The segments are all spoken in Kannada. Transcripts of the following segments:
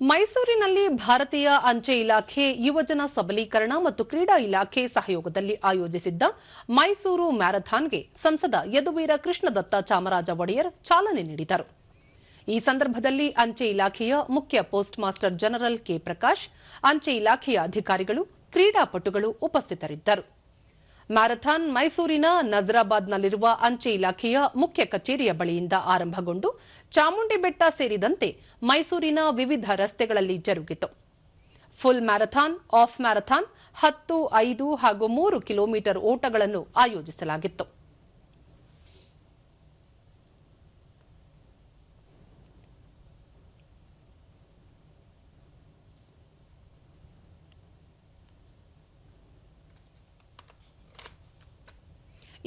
ಮೈಸೂರಿನಲ್ಲಿ ಭಾರತೀಯ ಅಂಚೆ ಇಲಾಖೆ ಯುವಜನ ಸಬಲೀಕರಣ ಮತ್ತು ಕ್ರೀಡಾ ಇಲಾಖೆ ಸಹಯೋಗದಲ್ಲಿ ಆಯೋಜಿಸಿದ್ದ ಮೈಸೂರು ಮ್ಯಾರಥಾನ್ಗೆ ಸಂಸದ ಯದುವೀರ ಕೃಷ್ಣದತ್ತ ಚಾಮರಾಜ ಒಡೆಯರ್ ಚಾಲನೆ ನೀಡಿದರು. ಈ ಸಂದರ್ಭದಲ್ಲಿ ಅಂಚೆ ಇಲಾಖೆಯ ಮುಖ್ಯ post master general K Prakash, ಅಂಚೆ ಇಲಾಖೆಯ ಅಧಿಕಾರಿಗಳು, ಕ್ರೀಡಾಪಟುಗಳು ಉಪಸ್ಥಿತರಿದ್ದರು. ಮ್ಯಾರಥಾನ್ ಮೈಸೂರಿನ ನಜರಾಬಾದ್ನಲ್ಲಿರುವ ಅಂಚೆ ಇಲಾಖೆಯ ಮುಖ್ಯ ಕಚೇರಿಯ ಬಳಿಯಿಂದ ಆರಂಭಗೊಂಡು ಚಾಮುಂಡಿ ಬೆಟ್ಟ ಸೇರಿದಂತೆ ಮೈಸೂರಿನ ವಿವಿಧ ರಸ್ತೆಗಳಲ್ಲಿ ಜರುಗಿತು. ಫುಲ್ ಮ್ಯಾರಥಾನ್, ಆಫ್ ಮ್ಯಾರಥಾನ್, ಹತ್ತು, ಐದು ಹಾಗೂ ಮೂರು ಕಿಲೋಮೀಟರ್ ಓಟಗಳನ್ನು ಆಯೋಜಿಸಲಾಗಿತ್ತು.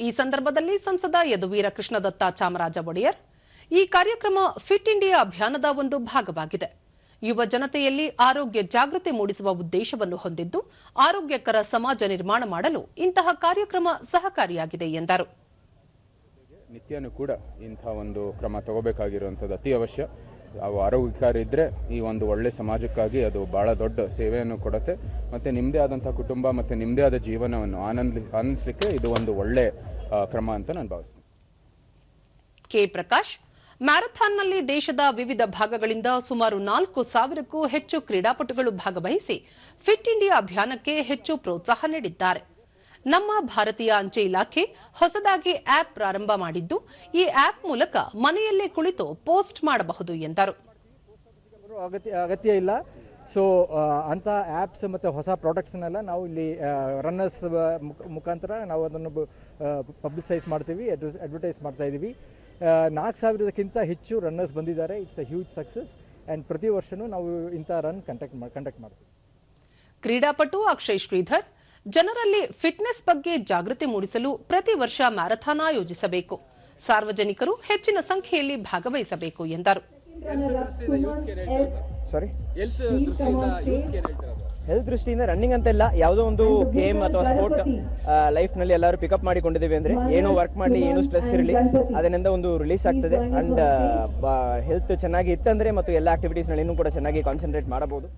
ಈ ಸಂದರ್ಭದಲ್ಲಿ ಸಂಸದ ಯದುವೀರ ಕೃಷ್ಣದತ್ತ ಚಾಮರಾಜ ಒಡೆಯರ್, ಈ ಕಾರ್ಯಕ್ರಮ ಫಿಟ್ ಇಂಡಿಯಾ ಅಭಿಯಾನದ ಒಂದು ಭಾಗವಾಗಿದೆ. ಯುವ ಜನತೆಯಲ್ಲಿ ಆರೋಗ್ಯ ಜಾಗೃತಿ ಮೂಡಿಸುವ ಉದ್ದೇಶವನ್ನು ಹೊಂದಿದ್ದು ಆರೋಗ್ಯಕರ ಸಮಾಜ ನಿರ್ಮಾಣ ಮಾಡಲು ಇಂತಹ ಕಾರ್ಯಕ್ರಮ ಸಹಕಾರಿಯಾಗಿದೆ ಎಂದರು. ನಿತ್ಯನೂ ಕೂಡ ಇಂಥ ಒಂದು ಕ್ರಮ ತಗೋಬೇಕಾಗಿರುವಂಥದ್ದು ಅತಿ ಅವಶ್ಯ. ಆರೋಗ್ಯಕಾರ ಇದ್ದರೆ ಈ ಒಂದು ಒಳ್ಳೆ ಸಮಾಜಕ್ಕಾಗಿ ಅದು ಭಾಳ ದೊಡ್ಡ ಸೇವೆಯನ್ನು ಕೊಡುತ್ತೆ. ಮತ್ತು ನಿಮ್ಮದೇ ಆದಂಥ ಕುಟುಂಬ ಮತ್ತು ನಿಮ್ಮದೇ ಆದ ಜೀವನವನ್ನು ಆನಂದ ಆನಂದಿಸಲಿಕ್ಕೆ ಇದು ಒಂದು ಒಳ್ಳೆ ಕ್ರಮ ಅಂತ ನಾನು ಭಾವಿಸ್ತೀನಿ. ಕೆ ಪ್ರಕಾಶ್, ಮ್ಯಾರಥಾನ್ನಲ್ಲಿ ದೇಶದ ವಿವಿಧ ಭಾಗಗಳಿಂದ ಸುಮಾರು ನಾಲ್ಕು ಸಾವಿರಕ್ಕೂ ಹೆಚ್ಚು ಕ್ರೀಡಾಪಟುಗಳು ಭಾಗವಹಿಸಿ ಫಿಟ್ ಇಂಡಿಯಾ ಅಭಿಯಾನಕ್ಕೆ ಹೆಚ್ಚು ಪ್ರೋತ್ಸಾಹ ನೀಡಿದ್ದಾರೆ. ನಮ್ಮ ಭಾರತೀಯ ಅಂಚೆ ಇಲಾಖೆ ಹೊಸದಾಗಿ ಆಪ್ ಪ್ರಾರಂಭ ಮಾಡಿದ್ದು ಈ ಆಪ್ ಮೂಲಕ ಮನೆಯಲ್ಲೇ ಕುಳಿತು ಪೋಸ್ಟ್ ಮಾಡಬಹುದು ಎಂದರು. ಅಗತ್ಯ ಇಲ್ಲ. ಸೊ ಅಂಥ ಆ್ಯಪ್ಸ್ ಮತ್ತು ಹೊಸ ಪ್ರಾಡಕ್ಟ್ಸ್ನೆಲ್ಲ ನಾವು ಇಲ್ಲಿ ರನ್ನರ್ಸ್ ಮುಖಾಂತರ ನಾವು ಅದನ್ನು ಪಬ್ಲಿಸೈಸ್ ಮಾಡ್ತೀವಿ ಅಡ್ವರ್ಟೈಸ್ ಮಾಡ್ತಾ ಇದ್ದೀವಿ ನಾಲ್ಕು ಸಾವಿರದಕ್ಕಿಂತ ಹೆಚ್ಚು ರನ್ನರ್ಸ್ ಬಂದಿದ್ದಾರೆ. It's a huge success and ಪ್ರತಿ ವರ್ಷವೂ ನಾವು ಇಂಥ ರನ್ ಕಂಡಕ್ಟ್ ಕಂಡಕ್ಟ್ ಮಾಡ್ತೀವಿ. ಕ್ರೀಡಾಪಟು ಅಕ್ಷಯ್ ಶ್ರೀಧರ್ ಜನರಲ್ಲಿ ಫಿಟ್ನೆಸ್ ಬಗ್ಗೆ ಜಾಗೃತಿ ಮೂಡಿಸಲು ಪ್ರತಿ ವರ್ಷ ಮ್ಯಾರಥಾನ್ ಆಯೋಜಿಸಬೇಕು. ಸಾರ್ವಜನಿಕರು ಹೆಚ್ಚಿನ ಸಂಖ್ಯೆಯಲ್ಲಿ ಭಾಗವಹಿಸಬೇಕು ಎಂದರು. ಹೆಲ್ತ್ ದೃಷ್ಟಿಯಿಂದ ರನ್ನಿಂಗ್ ಅಂತ ಇಲ್ಲ ಯಾವುದೋ ಒಂದು ಗೇಮ್ ಅಥವಾ ಸ್ಪೋರ್ಟ್ ಲೈಫ್ನಲ್ಲಿ ಎಲ್ಲರೂ ಪಿಕಪ್ ಮಾಡಿಕೊಂಡಿದ್ದೀವಿ ಅಂದ್ರೆ ಏನೋ ವರ್ಕ್ ಮಾಡಲಿ ಏನು ಸ್ಟ್ರೆಸ್ ಇರಲಿ ಅದರಿಂದ ಒಂದು ರಿಲೀಸ್ ಆಗ್ತದೆ. ಅಂಡ್ ಹೆಲ್ತ್ ಚೆನ್ನಾಗಿ ಇತ್ತಂದ್ರೆ ಮತ್ತು ಎಲ್ಲ ಆಕ್ಟಿವಿಟೀಸ್ನಲ್ಲಿ ಇನ್ನೂ ಕೂಡ ಚೆನ್ನಾಗಿ ಕಾನ್ಸಂಟ್ರೇಟ್ ಮಾಡಬಹುದು.